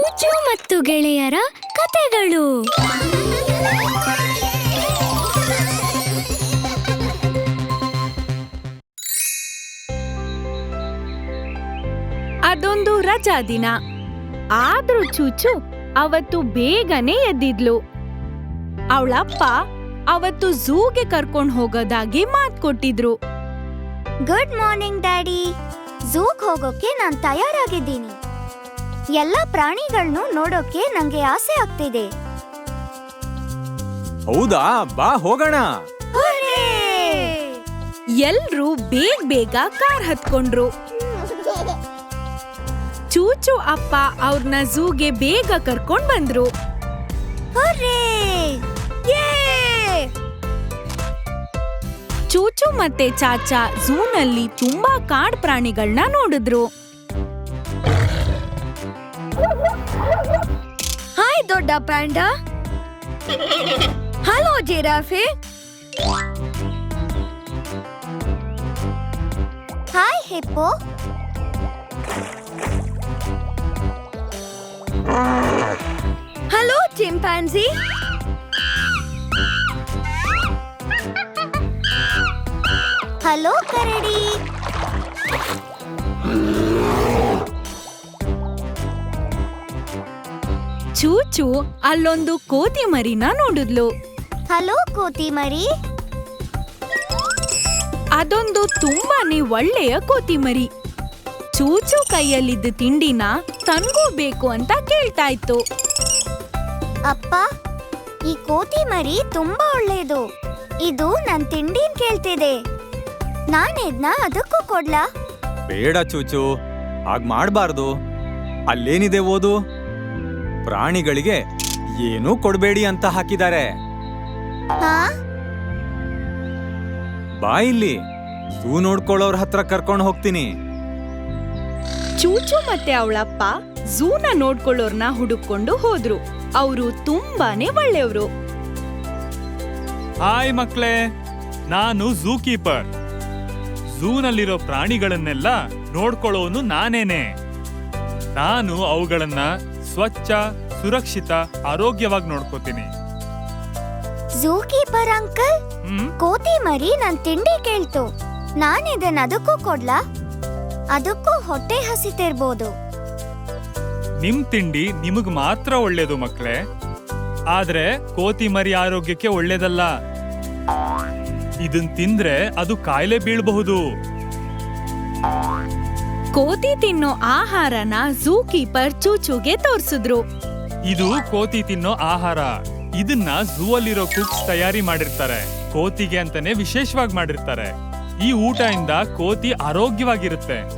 ಚೂಚು ಮತ್ತು ಗೆಳೆಯರ ಕತೆಗಳು. ಅದೊಂದು ರಜಾ ದಿನ. ಆದ್ರೂ ಚೂಚು ಅವತ್ತು ಬೇಗನೆ ಎದ್ದಿದ್ಲು. ಅವಳಪ್ಪ ಅವತ್ತು ಝೂಗೆ ಕರ್ಕೊಂಡು ಹೋಗೋದಾಗಿ ಮಾತ್ ಕೊಟ್ಟಿದ್ರು. ಗುಡ್ ಮಾರ್ನಿಂಗ್ ಡ್ಯಾಡಿ ಝೂಗ್ ಹೋಗೋಕೆ ನಾನು ತಯಾರಾಗಿದ್ದೀನಿ. ಎಲ್ಲ ಪ್ರಾಣಿಗಳನ್ನು ನೋಡೋಕೆ ನಂಗೆ ಆಸೆ ಆಗ್ತಿದೆ. ಹೌದಾ? ಬಾ ಹೋಗೋಣ. ಎಲ್ರೂ ಬೇಗ ಬೇಗ ಕಾರ್ ಹತ್ಕೊಂಡ್ರು. ಚೂಚು ಅಪ್ಪ ಅವ್ರನ್ನ ಝೂಗೆ ಬೇಗ ಕರ್ಕೊಂಡ್ ಬಂದ್ರು. ಹುರ್ರೇ! ಚೂಚು ಮತ್ತೆ ಚಾಚಾ ಝೂನಲ್ಲಿ ತುಂಬಾ ಕಾಡ್ ಪ್ರಾಣಿಗಳನ್ನ ನೋಡಿದ್ರು. ದೊಡ್ಡ panda? Hello giraffe. Hi hippo hello chimpanzee hello ಕರಡಿ ಚೂಚು ಅಲ್ಲೊಂದು ಕೋತಿ ಮರಿನ ನೋಡಿದ್ಲು. ಹಲೋ ಕೋತಿ ಮರಿ. ಅದೊಂದು ತುಂಬಾನೇ ಒಳ್ಳೆಯ ಕೋತಿ ಮರಿ. ಚೂಚು ಕೈಯಲ್ಲಿದ್ದ ತಿಂಡಿನ ತನಗೂ ಬೇಕು ಅಂತ ಕೇಳ್ತಾ ಇತ್ತು ಅಪ್ಪ ಈ ಕೋತಿ ಮರಿ ತುಂಬಾ ಒಳ್ಳೇದು ಇದು ನನ್ ತಿಂಡಿನ್ ಕೇಳ್ತಿದೆ. ನಾನ್ ಇದ್ನ ಅದಕ್ಕೂ ಕೊಡ್ಲಾ? ಬೇಡ ಚೂಚು ಹಾಗ್ ಮಾಡಬಾರ್ದು. ಅಲ್ಲೇನಿದೆ ಓದು? ಪ್ರಾಣಿಗಳಿಗೆ ಏನೂ ಕೊಡಬೇಡಿ ಅಂತ ಹಾಕಿದ್ದಾರೆ. ಹಾ? ಬಾ ಇಲ್ಲಿ. ಸೂ ನೋಡ್ಕೊಳ್ಳೋರ್ ಹತ್ರ ಕರ್ಕೊಂಡು ಹೋಗ್ತೀನಿ. ಚೂಚು ಮತ್ತೆ ಅವಳಪ್ಪ ಝೂನ ನೋಡ್ಕೊಳ್ಳೋರ್ನ ಹುಡುಕೊಂಡು ಹೋದ್ರು. ಅವರು ತುಂಬಾನೇ ಒಳ್ಳೆಯವರು ಹಾಯ್ ಮಕ್ಳೇ ನಾನು ಝೂ ಕೀಪರ್ ಝೂನಲ್ಲಿರೋ ಪ್ರಾಣಿಗಳನ್ನೆಲ್ಲ ನೋಡ್ಕೊಳ್ಳೋನು ನಾನೇನೆ. ನಾನು ಅವುಗಳನ್ನ ಸ್ವಚ್ಛ ಸುರಕ್ಷಿತ ಆರೋಗ್ಯವಾಗಿ ನೋಡ್ಕೋತೀನಿ. ಝೂ ಕೀಪರ್ ಅಂಕಲ್ ಹ್ಮ್? ಕೋತಿ ಮರಿ ನನ್ ತಿಂಡಿ ಕೇಳ್ತು. ನಾನ್ ಇದನ್ನ ಅದಕ್ಕೂ ಕೊಡ್ಲಾ? ಅದಕ್ಕೂ ಹೊಟ್ಟೆ ಹಸಿತಿರ್ಬೋದು. ನಿಮ್ ತಿಂಡಿ ನಿಮಗ್ ಮಾತ್ರ ಒಳ್ಳೇದು ಮಕ್ಳೇ. ಆದ್ರೆ ಕೋತಿ ಮರಿ ಆರೋಗ್ಯಕ್ಕೆ ಒಳ್ಳೇದಲ್ಲ. ಇದನ್ ತಿಂದ್ರೆ ಅದು ಕಾಯಿಲೆ ಬೀಳ್ಬಹುದು. ಕೋತಿ ತಿನ್ನೋ ಆಹಾರನ ಝೂ ಕೀಪರ್ ಚೂಚುಗೆ ತೋರಿಸಿದ್ರು. ಇದು ಕೋತಿ ತಿನ್ನೋ ಆಹಾರ. ಇದನ್ನ ಝೂ ಅಲ್ಲಿರೋ ಕುಕ್ಸ್ ತಯಾರಿ ಮಾಡಿರ್ತಾರೆ. ಕೋತಿಗೆ ಅಂತಾನೆ ವಿಶೇಷವಾಗಿ ಮಾಡಿರ್ತಾರೆ. ಈ ಊಟ ಇಂದ ಕೋತಿ ಆರೋಗ್ಯವಾಗಿರುತ್ತೆ.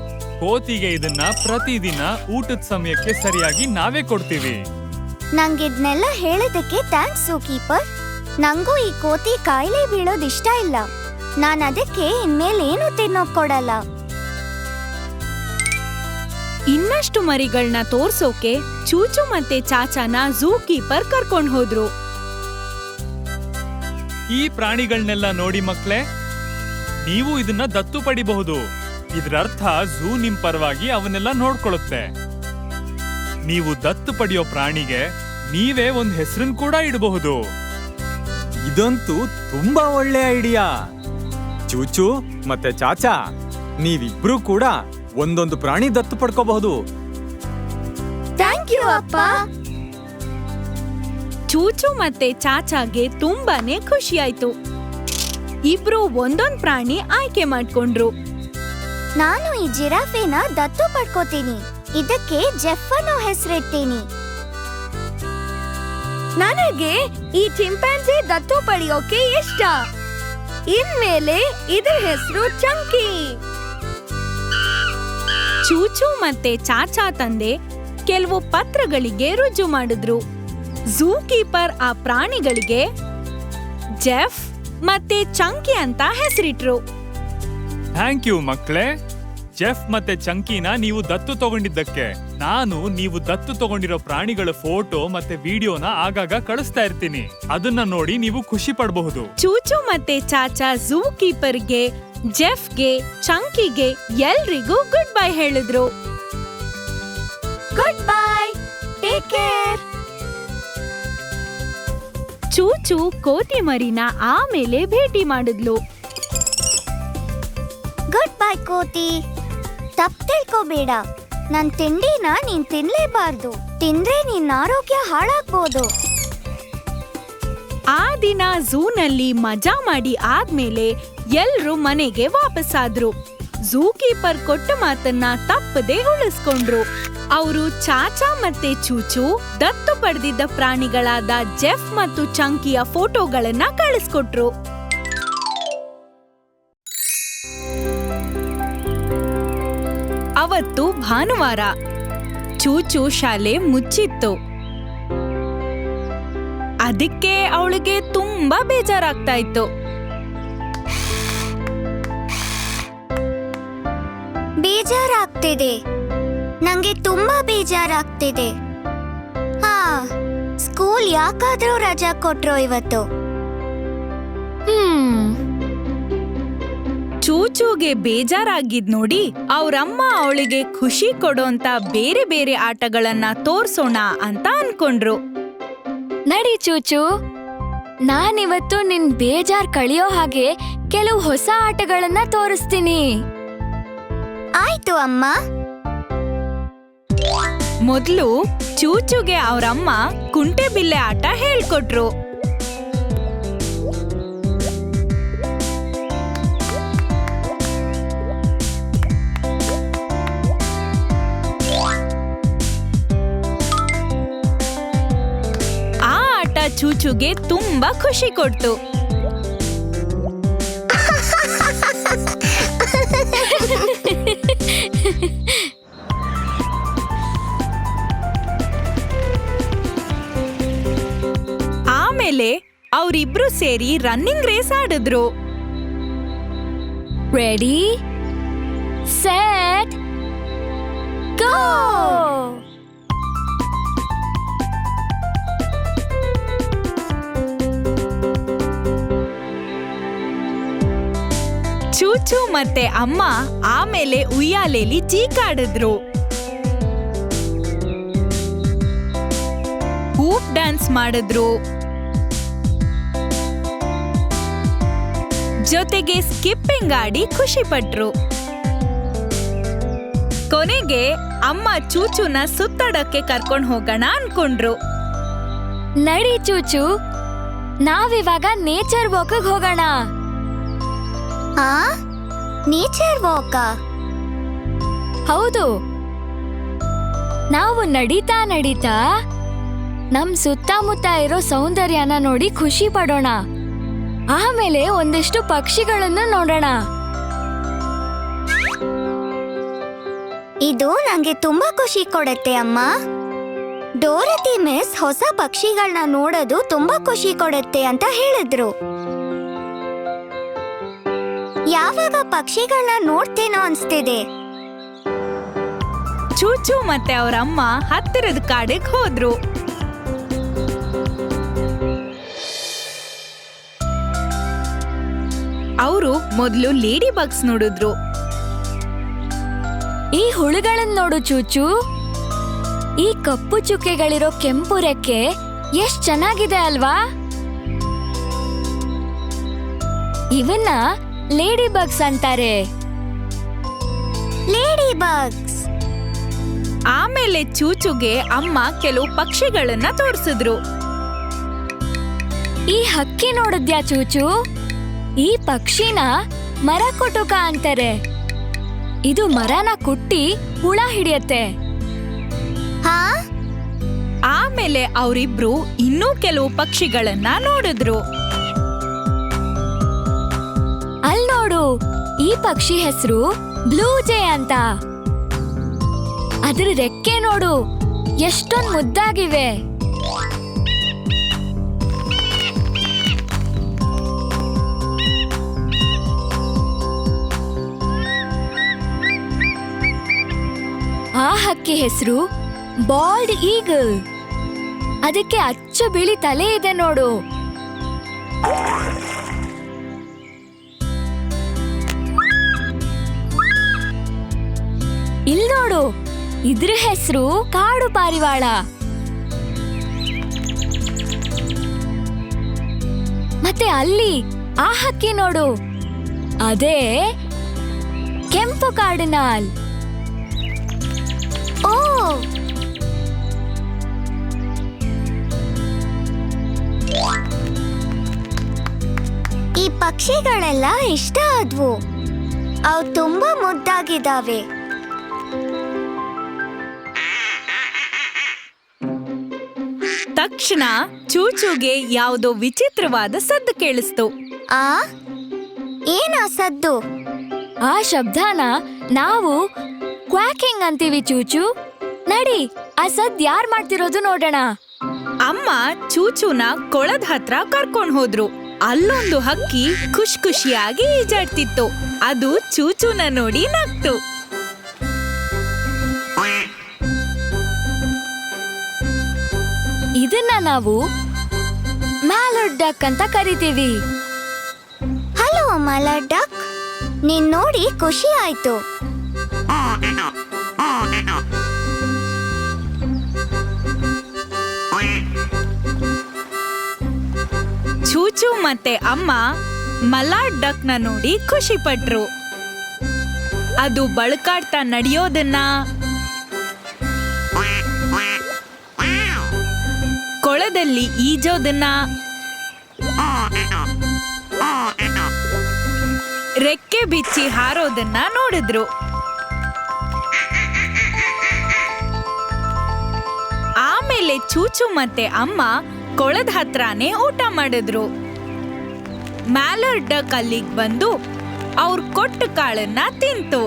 ಕೋತಿಗೆ ಇದನ್ನ ಪ್ರತಿದಿನ ಊಟದ ಸಮಯಕ್ಕೆ ಸರಿಯಾಗಿ ನಾವೇ ಕೊಡ್ತೀವಿ. ನಂಗಿದ್ನೆಲ್ಲ ಹೇಳಿದಕ್ಕೆ ಥ್ಯಾಂಕ್ಸ್ ಝೂ ಕೀಪರ್ ನಂಗೂ ಈ ಕೋತಿ ಕಾಯಿಲೆ ಬೀಳೋದಿಷ್ಟ ಇಲ್ಲ. ನಾನು ಅದಕ್ಕೆ ಇನ್ಮೇಲೇನು ತಿನ್ನೋಕ್ ಕೊಡಲ್ಲ. ಇನ್ನಷ್ಟು ಮರಿಗಳನ್ನ ತೋರ್ಸೋಕೆ ಚೂಚು ಮತ್ತೆ ಚಾಚಾನ ಝೂ ಕೀಪರ್ ಕರ್ಕೊಂಡ್ ಹೋದ್ರು. ಈ ಪ್ರಾಣಿಗಳನ್ನೆಲ್ಲ ನೋಡಿ ಮಕ್ಳೇ, ನೀವು ಇದನ್ನ ದತ್ತು ಪಡಿಬಹುದು. ಇದರರ್ಥ ಝೂ ನಿಮ್ ಪರವಾಗಿ ಅವನ್ನೆಲ್ಲ ನೋಡ್ಕೊಳ್ಳುತ್ತೆ ನೀವು ದತ್ತು ಪಡೆಯೋ ಪ್ರಾಣಿಗೆ ನೀವೇ ಒಂದ್ ಹೆಸರನ್ ಕೂಡ ಇಡಬಹುದು. ಇದಂತೂ ತುಂಬಾ ಒಳ್ಳೆ ಐಡಿಯಾ. ಚೂಚು ಮತ್ತೆ ಚಾಚಾ, ನೀವಿಬ್ರು ಕೂಡ ಒಂದೊಂದು ಪ್ರಾಣಿ ದತ್ತು ಪಡ್ಕೋಬಹುದು. ಥ್ಯಾಂಕ್ ಯು ಅಪ್ಪ. ಚೂಚು ಮತ್ತೆ ಚಾಚಾಗೆ ತುಂಬಾನೇ ಖುಷಿಯಾಯ್ತು. ಇಬ್ರು ಒಂದೊಂದ್ ಪ್ರಾಣಿ ಆಯ್ಕೆ ಮಾಡ್ಕೊಂಡ್ರು. ನಾನು ಈ ಜಿರಾಫೆನ ದತ್ತು ಪಡ್ಕೋತೀನಿ. ಇದಕ್ಕೆ ಜೆಫನ್ ಅನ್ನೋ ಹೆಸರಿಡ್ತೀನಿ. ನನಗೆ ಈ ಚಿಂಪಾಂಜಿ ದತ್ತು ಪಡೆಯೋಕೆ ಇಷ್ಟ. ಇನ್ಮೇಲೆ ಇದ್ರ ಹೆಸರು ಚಂಕಿ. ಚೂಚು ಮತ್ತೆ ಚಾಚಾ ತಂದೆ ಕೆಲವು ಪತ್ರಗಳಿಗೆ ರುಜು ಮಾಡಿದ್ರು. ಝೂ ಕೀಪರ್ ಆ ಪ್ರಾಣಿಗಳಿಗೆ ಜೆಫ್ ಮತ್ತೆ ಚಂಕಿ ಅಂತ ಹೆಸರಿಟ್ರು. ಥ್ಯಾಂಕ್ ಯು ಮಕ್ಕಳೇ. ಜೆಫ್ ಮತ್ತೆ ಚಂಕಿನ ನೀವು ದತ್ತು ತಗೊಂಡಿದ್ದಕ್ಕೆ. ನಾನು ನೀವು ದತ್ತು ತಗೊಂಡಿರೋ ಪ್ರಾಣಿಗಳ ಫೋಟೋ ಮತ್ತೆ ವಿಡಿಯೋನ ಆಗಾಗ ಕಳಿಸ್ತಾ ಇರ್ತೀನಿ. ಅದನ್ನ ನೋಡಿ ನೀವು ಖುಷಿ ಪಡಬಹುದು. ಚೂಚು ಮತ್ತೆ ಚಾಚಾ ಝೂ ಕೀಪರ್ಗೆ ಜೆಫ್ಗೆ ಚಂಕಿಗೆ ಎಲ್ರಿಗೂ ಗುಡ್ ಬೈ ಹೇಳಿದ್ರು. Good bye. Take care. Chuchu ಕೋತಿ ಮರಿನ ಆಮೇಲೆ ಭೇಟಿ ಮಾಡಿದ್ಲು. ಗುಡ್ ಬೈ ಕೋತಿ. ತಪ್ಪು ತಿಳ್ಕೋಬೇಡ. ನನ್ ತಿಂಡಿನ ನೀನ್ ತಿನ್ಲೇಬಾರ್ದು. ತಿಂದ್ರೆ ನಿನ್ನ ಆರೋಗ್ಯ ಹಾಳಾಗ್ಬೋದು. ಆ ದಿನ ಝೂನಲ್ಲಿ ಮಜಾ ಮಾಡಿ ಆದ್ಮೇಲೆ ಎಲ್ರು ಮನೆಗೆ ವಾಪಸ್ಸಾದ್ರು. ಝೂ ಕೀಪರ್ ಕೊಟ್ಟ ಮಾತನ್ನ ತಪ್ಪದೆ ಉಳಿಸ್ಕೊಂಡ್ರು. ಅವರು ಚಾಚಾ ಮತ್ತೆ ಚೂಚು ದತ್ತು ಪಡೆದಿದ್ದ ಪ್ರಾಣಿಗಳಾದ ಜೆಫ್ ಮತ್ತು ಚಂಕಿಯ ಫೋಟೋಗಳನ್ನ ಕಳಿಸ್ಕೊಟ್ರು. ಅವತ್ತು ಭಾನುವಾರ. ಚೂಚು ಶಾಲೆ ಮುಚ್ಚಿತ್ತು. ಅದಕ್ಕೆ ಅವಳಿಗೆ ತುಂಬಾ ಬೇಜಾರಾಗ್ತಾ ಇತ್ತು. ಬೇಜಾರಾಗ್ತಿದೆ. ನಂಗೆ ತುಂಬಾ ಬೇಜಾರಾಗ್ತಿದೆ. ಹಾ ಸ್ಕೂಲ್ ಯಾಕಾದ್ರೂ ರಜಾ ಕೊಟ್ರು ಇವತ್ತು. ಹ್ಮ್. ಚೂಚೂಗೆ ಬೇಜಾರಾಗಿದ್ ನೋಡಿ ಅವ್ರಮ್ಮ ಅವಳಿಗೆ ಖುಷಿ ಕೊಡೋಂತ ಬೇರೆ ಬೇರೆ ಆಟಗಳನ್ನ ತೋರ್ಸೋಣ ಅಂತ ಅನ್ಕೊಂಡ್ರು. ನಡಿ ಚೂಚು ನಾನಿವತ್ತು ನಿನ್ ಬೇಜಾರ್ ಕಳಿಯೋ ಹಾಗೆ ಕೆಲವು ಹೊಸ ಆಟಗಳನ್ನ ತೋರಿಸ್ತೀನಿ. ಆಯ್ತು ಅಮ್ಮ. ಮೊದ್ಲು ಚೂಚುಗೆ ಅವರಮ್ಮ ಕುಂಟೆ ಬಿಲ್ಲೆ ಆಟ ಹೇಳ್ಕೊಟ್ರು. ಆ ಆಟ ಚೂಚುಗೆ ತುಂಬಾ ಖುಷಿ ಕೊಡ್ತು. ಅವರಿಬ್ರು ಸೇರಿ ರನ್ನಿಂಗ್ ರೇಸ್ ಆಡಿದ್ರು. ರೆಡಿ ಸೆಟ್ ಗೋ ಚೂಚು ಮತ್ತೆ ಅಮ್ಮ ಆಮೇಲೆ ಉಯ್ಯಾಲೆಲಿ ಜೀಕಾಡಿದ್ರು ಹೂಪ್ ಡ್ಯಾನ್ಸ್ ಮಾಡಿದ್ರು. ಜೊತೆಗೆ ಸ್ಕಿಪ್ಪಿಂಗ್ ಆಡಿ ಖುಷಿ ಪಟ್ರು ಕೊನೆಗೆ ಅಮ್ಮ ಚೂಚುನ ಸುತ್ತಡಕ್ಕೆ ಕರ್ಕೊಂಡು ಹೋಗೋಣ ಅನ್ಕೊಂಡ್ರು. ನಡಿ ಚೂಚು ನಾವಿವಾಗ ನೇಚರ್ ವಾಕ್ ಹೋಗೋಣ. ಆ? ನೇಚರ್ ವಾಕ ಹೌದು. ನಾವು ನಡೀತಾ ನಡೀತಾ ನಮ್ ಸುತ್ತಮುತ್ತ ಇರೋ ಸೌಂದರ್ಯನ ನೋಡಿ ಖುಷಿ ಪಡೋಣ. ಆಮೇಲೆ ಒಂದಿಷ್ಟು ಪಕ್ಷಿಗಳನ್ನು ನೋಡೋಣ. ಇದು ನಂಗೆ ತುಂಬಾ ಖುಷಿ ಕೊಡುತ್ತೆ ಅಮ್ಮ. ಡೋರತಿ ಮಿಸ್ ಹೊಸ ಪಕ್ಷಿಗಳನ್ನ ನೋಡೋದು ತುಂಬಾ ಖುಷಿ ಕೊಡುತ್ತೆ ಅಂತ ಹೇಳಿದ್ರು. ಯಾವಾಗ ಪಕ್ಷಿಗಳನ್ನ ನೋಡ್ತೇನೋ ಅನ್ಸ್ತಿದೆ. ಚೂಚು ಮತ್ತೆ ಅವರಮ್ಮ ಹತ್ತಿರದ ಕಾಡಿಗೆ ಹೋದ್ರು. ಅವರು ಮೊದಲು ಲೇಡಿ ಬಗ್ಸ್ ನೋಡಿದ್ರು. ಈ ಹುಳುಗಳನ್ನ ನೋಡು ಚೂಚು. ಈ ಕಪ್ಪು ಚುಕ್ಕೆಗಳಿರೋ ಕೆಂಪು ರೆಕ್ಕೆ ಎಷ್ಟ್ ಚೆನ್ನಾಗಿದೆ ಅಲ್ವಾ? ಇವನ್ನ ಲೇಡಿ ಬಗ್ಸ್ ಅಂತಾರೆ. Lady bugs. ಆಮೇಲೆ ಚೂಚುಗೆ ಅಮ್ಮ ಕೆಲವು ಪಕ್ಷಿಗಳನ್ನ ತೋರಿಸಿದ್ರು. ಈ ಹಕ್ಕಿ ನೋಡಿದ್ಯಾ ಚೂಚು? ಈ ಪಕ್ಷಿನ ಮರ ಕೊಟುಕ ಅಂತಾರೆ. ಇದು ಮರನ ಕುಟ್ಟಿ ಹುಳ ಹಿಡಿಯತ್ತೆ. ಹಾ? ಆಮೇಲೆ ಅವರಿಬ್ರು ಇನ್ನೂ ಕೆಲವು ಪಕ್ಷಿಗಳನ್ನ ನೋಡಿದ್ರು. ಅಲ್ ನೋಡು ಈ ಪಕ್ಷಿ ಹೆಸರು ಬ್ಲೂ ಜೇ ಅಂತ. ಅದ್ರ ರೆಕ್ಕೆ ನೋಡು ಎಷ್ಟೊಂದ್ ಮುದ್ದಾಗಿವೆ. ಆ ಹಕ್ಕಿ ಹೆಸರು ಬಾಲ್ಡ್ ಈಗಲ್. ಅದಕ್ಕೆ ಅಚ್ಚ ಬಿಳಿ ತಲೆ ಇದೆ ನೋಡು. ಇಲ್ ನೋಡು, ಇದ್ರ ಹೆಸರು ಕಾಡು ಪಾರಿವಾಳ. ಮತ್ತೆ ಅಲ್ಲಿ ಆ ಹಕ್ಕಿ ನೋಡು. ಅದೇ ಕೆಂಪು ಕಾರ್ಡಿನಾಲ್ ಓ ಈ ಪಕ್ಷಿಗಳೆಲ್ಲ ಇಷ್ಟ ಆದ್ವು. ಅವು ತುಂಬಾ ಮುದ್ದಾಗಿದ್ದಾವೆ. ತಕ್ಷಣ ಚೂಚುಗೆ ಯಾವುದೋ ವಿಚಿತ್ರವಾದ ಸದ್ದು ಕೇಳಿಸ್ತು. ಆ? ಏನ ಸದ್ದು? ಆ ಶಬ್ದನ ನಾವು ಕ್ವಾಕಿಂಗ್ ಅಂತೀವಿ ಚೂಚು. ನಡಿ ಆ ಸದ್ ಯಾರ್ ಮಾಡ್ತಿರೋದು ನೋಡೋಣ. ಅಮ್ಮ ಚೂಚೂನ ಕೊಳದ ಹತ್ರ ಕರ್ಕೊಂಡ್ ಹೋದ್ರು. ಅಲ್ಲೊಂದು ಹಕ್ಕಿ ಖುಷ್ ಖುಷಿಯಾಗಿ ಈಜಾಡ್ತಿತ್ತು. ಅದು ಚೂಚೂನ ನೋಡಿ ನಗ್ತು. ಇದನ್ನ ನಾವು ಮ್ಯಾಲಡ್ ಡಕ್ ಅಂತ ಕರಿತೀವಿ. ಹಲೋ ಮಲರ್ ಡಕ್ ನೀನ್ ನೋಡಿ ಖುಷಿ ಆಯ್ತು. ಚೂಚು ಮತ್ತೆ ಅಮ್ಮ ಮಲಾಡ್ ಡಕ್ನ ನೋಡಿ ಖುಷಿ ಪಟ್ರು ಅದು ಬಳಕಾಡ್ತಾ ನಡೆಯೋದನ್ನ ಕೊಳದಲ್ಲಿ ಈಜೋದನ್ನ ರೆಕ್ಕೆ ಬಿಚ್ಚಿ ಹಾರೋದನ್ನ ನೋಡಿದ್ರು. ಆಮೇಲೆ ಚೂಚು ಮತ್ತೆ ಅಮ್ಮ ಕೊಳದ ಹತ್ರನೇ ಊಟ ಮಾಡಿದ್ರು. ಮ್ಯಾಲರ್ ಡಕ್ ಅಲ್ಲಿಗೆ ಬಂದು ಅವ್ರ ಕೊಟ್ಟ ಕಾಳನ್ನ ತಿಂತು.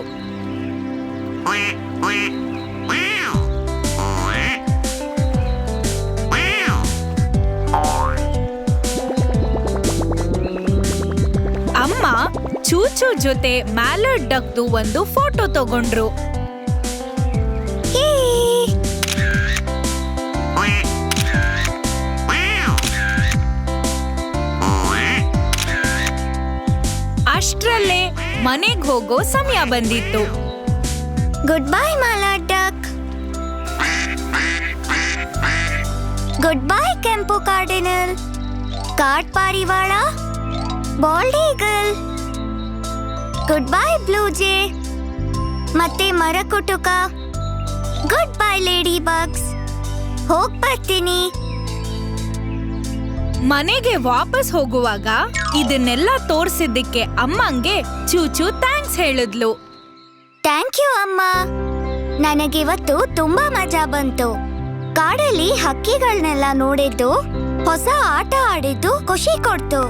ಅಮ್ಮ ಚೂಚು ಜೊತೆ ಮ್ಯಾಲರ್ ಡಕ್ದು ಒಂದು ಫೋಟೋ ತಗೊಂಡ್ರು. ಮನೆಗ್ ಹೋಗೋ ಸಮಯ ಬಂದಿತ್ತು. Good bye mallard duck good bye ಕೆಂಪು ಕಾರ್ಡಿನಲ್ ಕಾಡ್ ಪಾರಿವಾಳ bald eagle good bye blue jay ಮತ್ತೆ ಮರಕುಟುಕ ಗುಡ್ ಬೈ ಲೇಡಿ ಬಗ್ಸ್ ಹೋಗ್ ಬರ್ತೀನಿ ಮನೆಗೆ ವಾಪಸ್ ಹೋಗುವಾಗ ಇದನ್ನೆಲ್ಲ ತೋರ್ಸಿದ್ದಕ್ಕೆ ಅಮ್ಮಂಗೆ ಚೂಚು ಥ್ಯಾಂಕ್ಸ್ ಹೇಳಿದ್ಲು. ಥ್ಯಾಂಕ್ ಯು ಅಮ್ಮ. ನನಗಿವತ್ತು ತುಂಬಾ ಮಜಾ ಬಂತು. ಕಾಡಲ್ಲಿ ಹಕ್ಕಿಗಳನ್ನೆಲ್ಲ ನೋಡಿದ್ದು ಹೊಸ ಆಟ ಆಡಿದ್ದು ಖುಷಿ ಕೊಡ್ತು.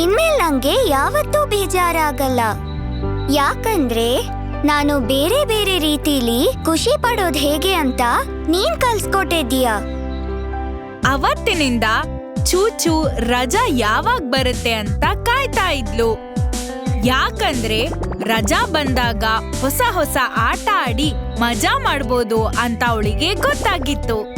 ಇನ್ಮೇಲೆ ನಂಗೆ ಯಾವತ್ತೂ ಬೇಜಾರಾಗಲ್ಲ. ಯಾಕಂದ್ರೆ ನಾನು ಬೇರೆ ಬೇರೆ ರೀತಿಲಿ ಖುಷಿ ಪಡೋದ್ ಹೇಗೆ ಅಂತ ನೀನ್ ಕಲ್ಸ್ಕೊಟ್ಟಿದ್ಯಾ ಅವತ್ತಿನಿಂದ ಚೂಚು ರಜಾ ಯಾವಾಗ ಬರುತ್ತೆ ಅಂತ ಕಾಯ್ತಾ ಇದ್ಲು. ಯಾಕಂದ್ರೆ ರಜಾ ಬಂದಾಗ ಹೊಸ ಹೊಸ ಆಟ ಆಡಿ ಮಜಾ ಮಾಡ್ಬೋದು ಅಂತ ಅವಳಿಗೆ ಗೊತ್ತಾಗಿತ್ತು.